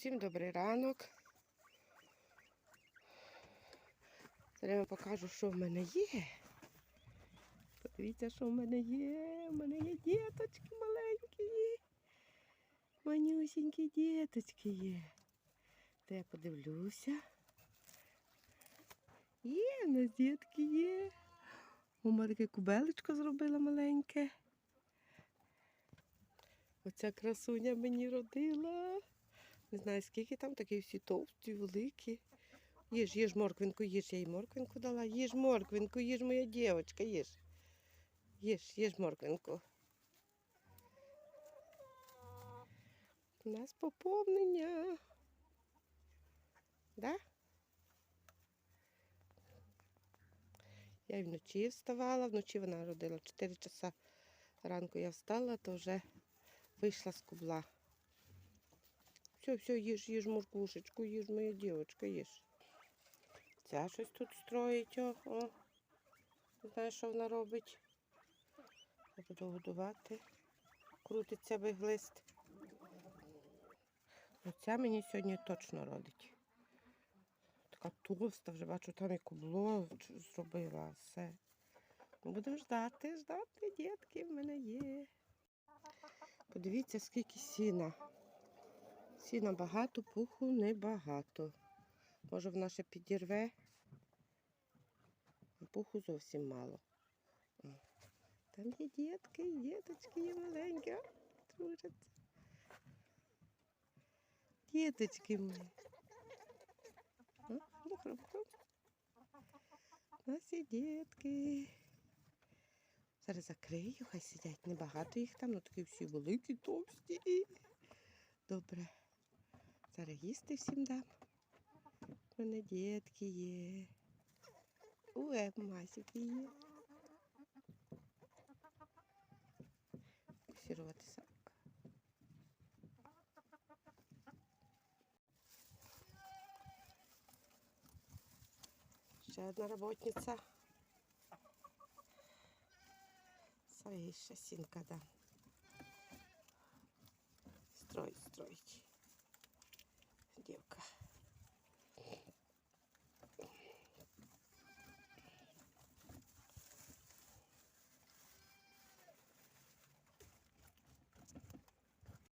Всім добрий ранок. Зараз я покажу, що в мене є. Подивіться, що в мене є. У мене є діточки маленькі є. Манюсінькі діточки є. Де я подивлюся. Є, у нас дітки є. Мама таке кубелечко зробила маленьке. Оця красуня мені родила. Не знаю, скільки там, такі всі товсті, великі. Їж, їж морквинку, їж, я їй морквинку дала. Їж морквинку, їж моя дівчинка, їж. Їж, їж морквинку. У нас поповнення. Да? Я вночі вставала, вночі вона родила 4 часа ранку я встала, то вже вийшла з кубла. Все, все, їж, їж моркушечку, їж моя дівчинка, їж. Ця щось тут строїть, о, о. Знаю, що вона робить. Я буду годувати. Крутиться виглист. Оця мені сьогодні точно родить. Така товста, вже бачу, там і кубло зробила все. Ну, Будемо ждати, ждати, дітки в мене є. Подивіться, скільки сіна. Сіна багато, пуху небагато. Може, вона ще підірве. Пуху зовсім мало. Там є дітки, і діточки є маленькі. а, Дружаться. Діточки мої. Ну. У нас є дітки. Зараз закрию, хай сидять. Небагато їх там, ну такі всі великі, товсті. Добре. Зараз їсти всім дам. У мене дітки є. Уе, масики є. Фіксувати самка. Ще одна роботниця. Своей ще сінка, да. Строить, строить. げようか。